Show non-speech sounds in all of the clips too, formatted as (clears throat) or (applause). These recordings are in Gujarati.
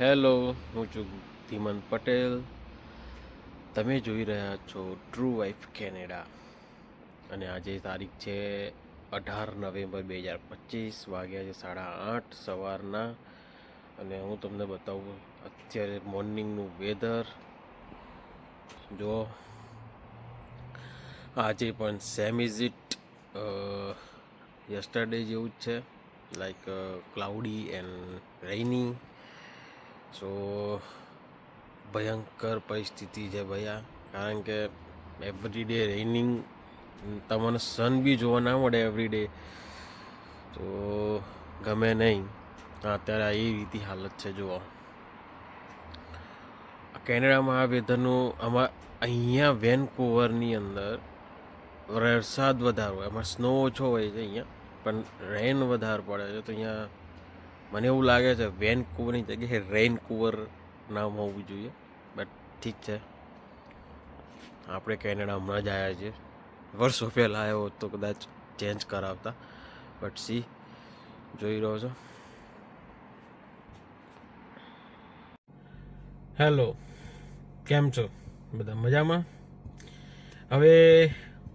હેલો, હું છું ધીમન પટેલ. તમે જોઈ રહ્યા છો ટ્રુ વાઇફ કેનેડા અને આજે તારીખ છે અઢાર નવેમ્બર બે હજાર પચીસ વાગ્યા છે સાડા આઠ સવારના. અને હું તમને બતાવું, અત્યારે મોર્નિંગનું વેધર. જો, આજે પણ સેમ ઇઝ ઇટ યસ્ટરડે જેવું જ છે. Like cloudy and rainy so ભયંકર પરિસ્થિતિ છે ભૈયા. કારણ કે એવરી ડે રેનિંગ તમને સન બી જોવા ના મળે એવરી ડે તો ગમે નહીં. અત્યારે આ એ રીતે હાલત છે, જુઓ. કેનેડામાં આ વેધરનું આમાં અહીંયા વેનકુવરની અંદર વરસાદ વધારો હોય. એમાં સ્નો ઓછો હોય છે અહીંયા, પણ રેન વધારે પડે છે. તો અહીંયા મને એવું લાગે છે વેન કુવરની જગ્યાએ રેનકુવર નામ હોવું જોઈએ બટ ઠીક છે. આપણે કેનેડા હમણાં જ આવ્યા છીએ. વર્ષો પહેલાં આવ્યો તો કદાચ ચેન્જ કરાવતા બટ સી જોઈ રહ્યો છો. હેલો કેમ છો? બધા મજામાં? હવે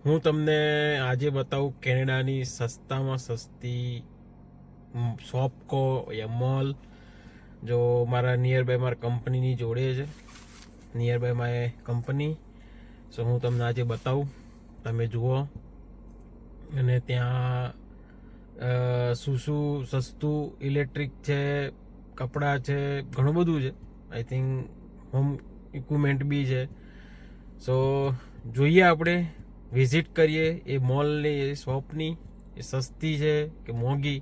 હું તમને આજે બતાવું કેનેડાની સસ્તામાં સસ્તી શોપ કો યા મોલ જો મારા નિયર બાય મારા કંપનીની જોડે છે. Near by my company so હું તમને આજે બતાવું. તમે જુઓ. અને ત્યાં શું શું સસ્તું ઇલેક્ટ્રિક છે, કપડાં છે, ઘણું બધું છે. આઈ થિંક હોમ ઇક્વિપમેન્ટ બી છે. સો જોઈએ આપણે. વિઝિટ કરીએ. એ મોલની એ શોપની એ સસ્તી છે કે મોંઘી?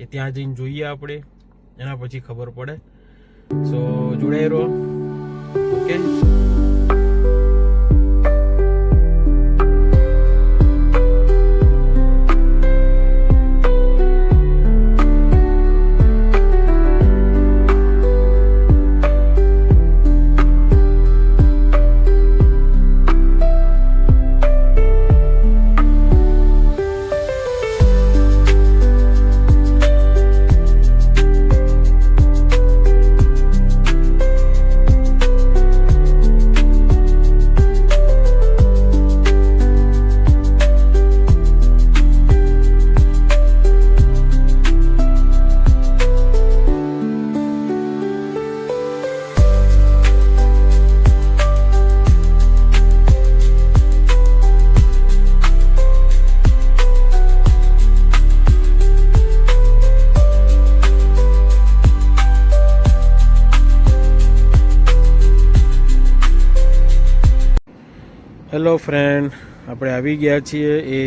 એ ત્યાં જઈને જોઈએ આપણે. એના પછી ખબર પડે. સો જોડાઈ રહો. ઓકે હેલો ફ્રેન્ડ આપણે આવી ગયા છીએ એ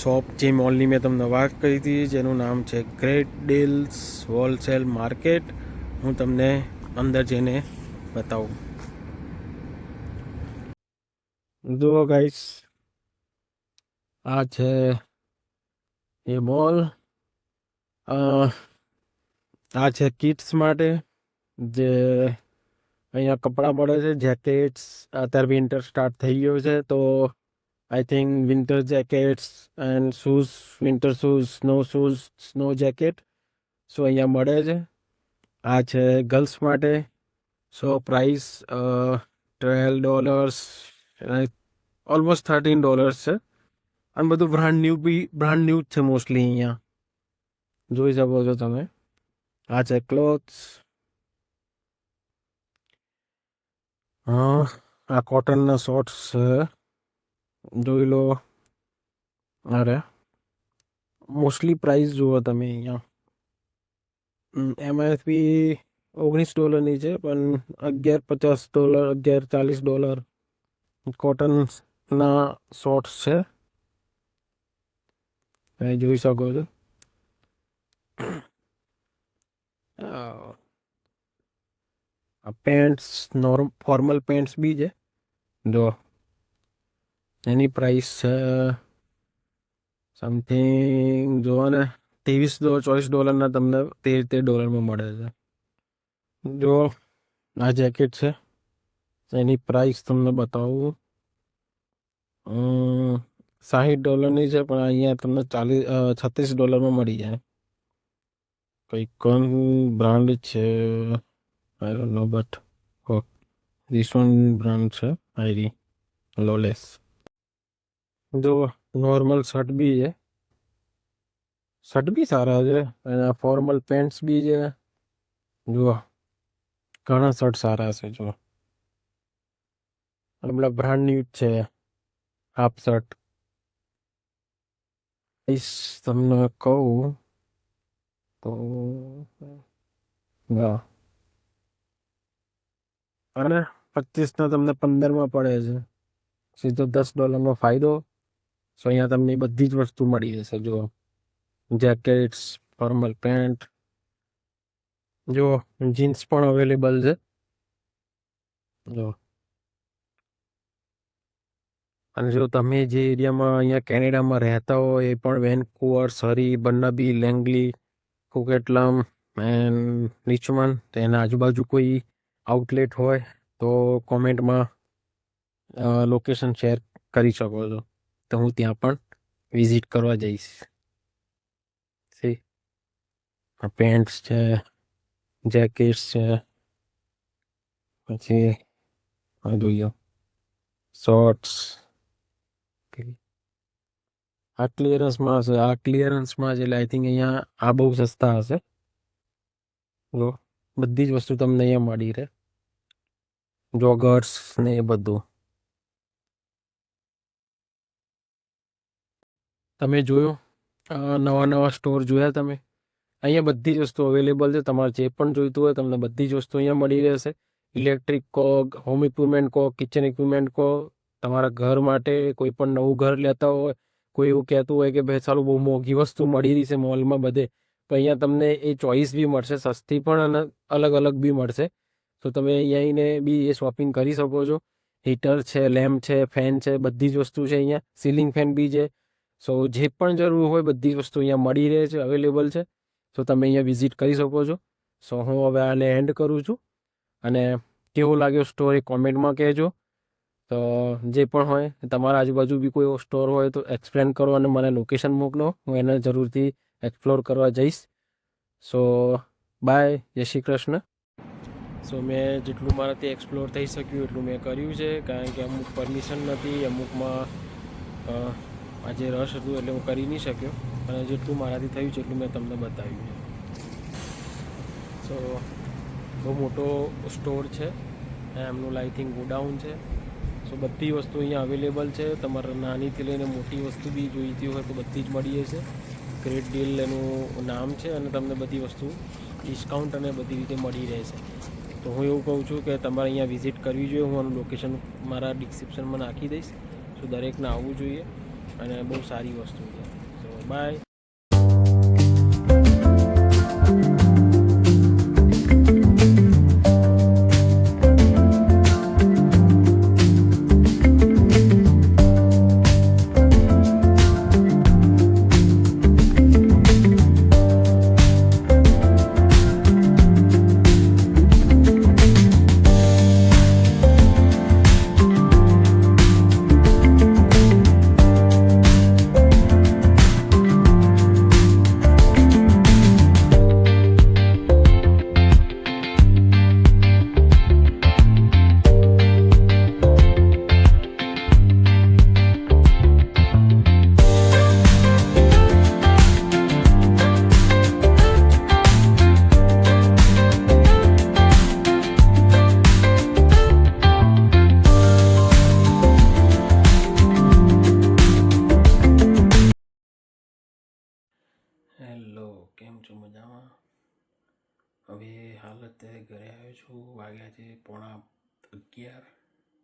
શોપ જે મોલની મેં તમને વાત કરી હતી, જેનું નામ છે ગ્રેટ ડીલ્સ હોલસેલ માર્કેટ હું તમને અંદર જઈને બતાવું. જુઓ ગાઈસ આ છે એ મોલ આ છે કિડ્સ માટે, જે અહીંયા કપડાં પડે છે, જેકેટ્સ, અત્યારે વિન્ટર સ્ટાર્ટ થઈ ગયો છે, તો I think winter jackets and shoes winter shoes snow shoes snow jacket so અહીંયા મળે છે. આ છે ગર્લ્સ માટે. So price twelve dollars almost thirteen dollars છે. અને બધું બ્રાન્ડ ન્યૂ બી બ્રાન્ડ ન્યૂ જ છે મોસ્ટલી અહીંયા. જોઈ શકો છો તમે. આ છે ક્લોથ્સ હા. આ કોટનના શોર્ટ્સ જોઈ લો. અરે મોસ્ટલી પ્રાઇસ જુઓ તમે અહીંયા. એમએસપી ઓગણીસ ડોલરની છે, પણ અગિયાર પચાસ ડોલર, અગિયાર ચાલીસ ડોલર કોટનના શોર્ટ્સ છે. તમે જોઈ શકો છો. પેન્ટ્સ નોર્મ ફોર્મલ પેન્ટ્સ બી છે. જો, એની પ્રાઇસ છે સમથિંગ જોવાને ત્રેવીસ ચોવીસ ડોલરના તમને તેર તેર ડોલરમાં મળે છે. જો, આ જેકેટ છે. એની પ્રાઇસ તમને બતાવું. સાહીઠ ડોલરની છે, પણ અહીંયા તમને ચાલીસ છત્રીસ ડોલરમાં મળી જાય. કંઈક કોણ બ્રાન્ડ છે. I don't know, but oh, this one brand છે આઈરી લોલેસ જો નોર્મલ શર્ટ બી છે. શર્ટ બી સારા છે અને ફોર્મલ પેન્ટ્સ બી છે. જુઓ ઘણા શર્ટ સારા છે જુઓ હમણાં બ્રાન્ડ ન્યૂ જ છે હાફ શર્ટ તમને કહું તો હા. અને પચીસના તમને પંદરમાં પડે છે. સીધો દસ ડોલરનો ફાયદો. સો અહીંયા તમને બધી જ વસ્તુ મળી જશે. જુઓ. Jackets, formal pant. જો જીન્સ પણ અવેલેબલ છે. જો અને જો તમે જે એરિયામાં અહીંયા કેનેડામાં રહેતા હો એ પણ વેનકુવર, સરી, બન્નાબી, લેંગલી, કુકેટલમ એન્ડ રિચમન, તેના આજુબાજુ કોઈ આઉટલેટ હોય તો કોમેન્ટમાં લોકેશન શેર કરી શકો છો. તો હું ત્યાં પણ વિઝિટ કરવા જઈશ. સી પેન્ટ્સ છે જેકેટ્સ છે, પછી આ જોઈએ. શોર્ટ્સ આ ક્લિયરન્સમાં હશે. આ ક્લિયરન્સમાં છે એટલે આઈ થિંક અહીંયા આ બહુ સસ્તા હશે. જો, બધી જ વસ્તુ તમને અહીંયા મળી રહે. જોગર્સ ને એ બધું. તમે જોયું? નવા નવા સ્ટોર જોયા તમે? અહીંયા બધી જ વસ્તુ અવેલેબલ છે. તમારે જે પણ જોઈતું હોય તમને બધી જ વસ્તુ અહીંયા મળી રહેશે. ઇલેક્ટ્રિક કો હોમ ઇક્વિપમેન્ટ કો કિચન ઇક્વિપમેન્ટ કો તમારા ઘર માટે કોઈ પણ નવું ઘર લેતા હોય, કોઈ એવું કહેતું હોય કે, ભાઈ સારું બહુ મોંઘી વસ્તુ મળી રહી છે મોલમાં બધે. તો અહીંયા તમને એ ચોઈસ બી મળશે, સસ્તી પણ અને અલગ અલગ બી મળશે. તો તમે અહીંયા બી એ શોપિંગ કરી શકો છો. હીટર છે લેમ્પ છે ફેન છે, બધી જ વસ્તુ છે અહીંયા. સીલિંગ ફેન બી છે. સો જે પણ જરૂર હોય બધી જ વસ્તુ અહીંયા મળી રહે છે અવેલેબલ છે. તો તમે અહીંયા વિઝિટ કરી શકો છો. સો હું હવે આને એન્ડ કરું છું. અને કેવો લાગ્યો સ્ટોર એ કોમેન્ટમાં કહેજો. તો જે પણ હોય, તમારા આજુબાજુ બી કોઈ સ્ટોર હોય તો એક્સપ્લેન કરો અને મને લોકેશન મોકલો. હું એને જરૂરથી એક્સપ્લોર કરવા જઈશ. સો બાય જય શ્રી કૃષ્ણ. સો મેં જેટલું મારાથી એક્સપ્લોર થઈ શક્યું એટલું મેં કર્યું છે, કારણ કે અમુક પરમિશન નથી, અમુકમાં આજે રસ હતું એટલે હું કરી નહીં શક્યો. અને જેટલું મારાથી થયું છે એટલું મેં તમને બતાવ્યું છે. સો, બહુ મોટો સ્ટોર છે એમનું આઈ થિંક ગોડાઉન છે. સો બધી વસ્તુ અહીંયા અવેલેબલ છે. તમારે નાનીથી લઈને મોટી વસ્તુ બી જોઈતી હોય તો બધી જ મળી જશે. ગ્રેટ ડીલ એનું નામ છે અને તમને બધી વસ્તુ ડિસ્કાઉન્ટ અને બધી રીતે મળી રહેશે. તો હું એવું કહું છું કે તમારે અહીંયા વિઝિટ કરવી જોઈએ. હું આનું લોકેશન મારા ડિસ્ક્રિપ્શનમાં નાખી દઈશ. તો દરેકને આવવું જોઈએ અને બહુ સારી વસ્તુ છે. સો બાય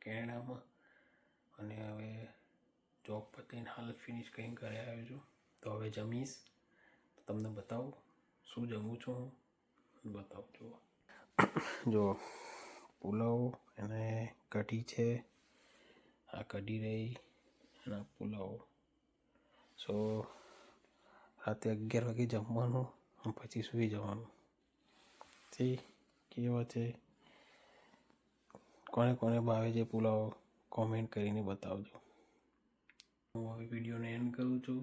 કેનેડામાં અને હવે જોબ પતીને હાલ ફિનિશ કરીને ઘરે આવ્યો છું. તો હવે જમીશ. તો તમને બતાવું શું જમું છું હું. બતાવું, જુઓ. જો, પુલાવ અને કઢી છે. આ કઢી રહી અને પુલાવ. સો, રાતે અગિયાર વાગે જમવાનું પછી સૂઈ જવાનું. તે કેવા છે? કોને કોને ભાવે છે પુલાવ કોમેન્ટ કરીને બતાવજો. હું હવે વિડીયોને એન્ડ કરું છું.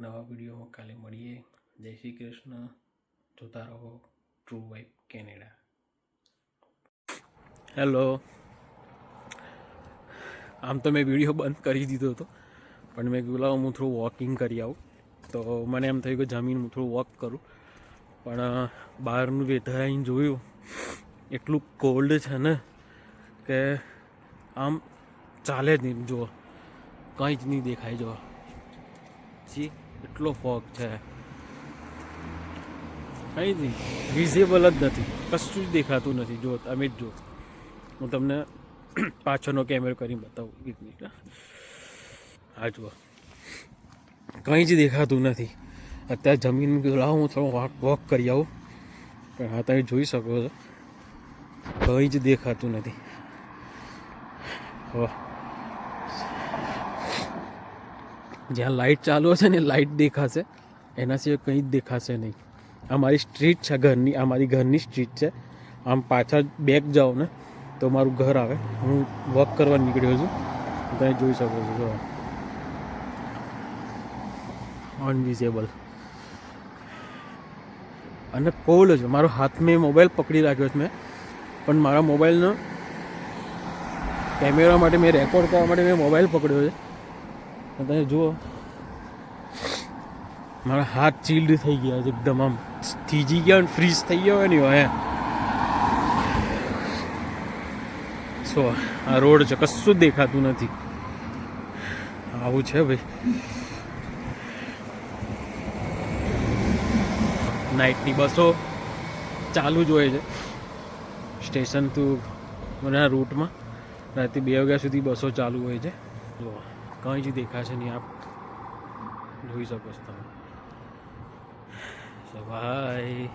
નવા વિડીયોમાં કાલે મળીએ. જય શ્રી કૃષ્ણ. જોતા રહો ટ્રુ વાઇફ કેનેડા હેલો આમ તો મેં વીડિયો બંધ કરી દીધો હતો, પણ મેં કીધું હું થોડું વોકિંગ કરી આવું. તો મને એમ થયું કે જમીન હું થોડું વોક કરું. પણ બહારનું વેધરાઈને જોયું. એટલું કોલ્ડ છે ને કે આમ ચાલે જ નહીં. જુઓ, કંઈ જ નહીં દેખાય, જુઓ. જી એટલો ફોગ છે. કંઈ જ નહીં. વિઝિબલ જ નથી. કશું જ દેખાતું નથી. જો તમે જ જો હું તમને (clears throat) પાછળનો કેમેરો કરીને બતાવું. એક મિનિટ હા. જુઓ. કંઈ જ દેખાતું નથી. અત્યારે જમીન ગયો. લાવો, હું થોડો વોક વોક કરી આવું. પણ હા, તમે જોઈ શકો છો. કંઈ જ દેખાતું નથી. જ્યાં લાઇટ ચાલુ હશે ને લાઇટ દેખાશે એના સિવાય કંઈ જ દેખાશે નહીં. આ મારી સ્ટ્રીટ છે, ઘરની, આ મારી ઘરની સ્ટ્રીટ છે. આમ પાછળ બેક જાઓ ને, તો મારું ઘર આવે. હું વોક કરવા નીકળ્યો છું. તમે જોઈ શકો છો, જો. અનવિઝેબલ અને કોલ્ડ છે મારો હાથ મેં મોબાઈલ પકડી રાખ્યો છે મેં. પણ મારા મોબાઈલનો કેમેરા માટે મેં રેકોર્ડ કરવા માટે મેં મોબાઈલ પકડ્યો છે. તમે જુઓ, મારા હાથ ચીલ્ડ થઈ ગયા છે એકદમ આમ. થીજી ગયા ફ્રીઝ થઈ ગયો હોય ને હે. સો, આ રોડ છે, કશું દેખાતું નથી. આવું છે ભાઈ. નાઇટની બસો ચાલુ જ હોય છે. સ્ટેશન ટુ રૂટમાં રાતે બે વાગ્યા સુધી બસો ચાલુ હોય છે. જો, કંઈ જ દેખાશે નહીં, આપ જોઈ શકો છો તમે. ભાઈ.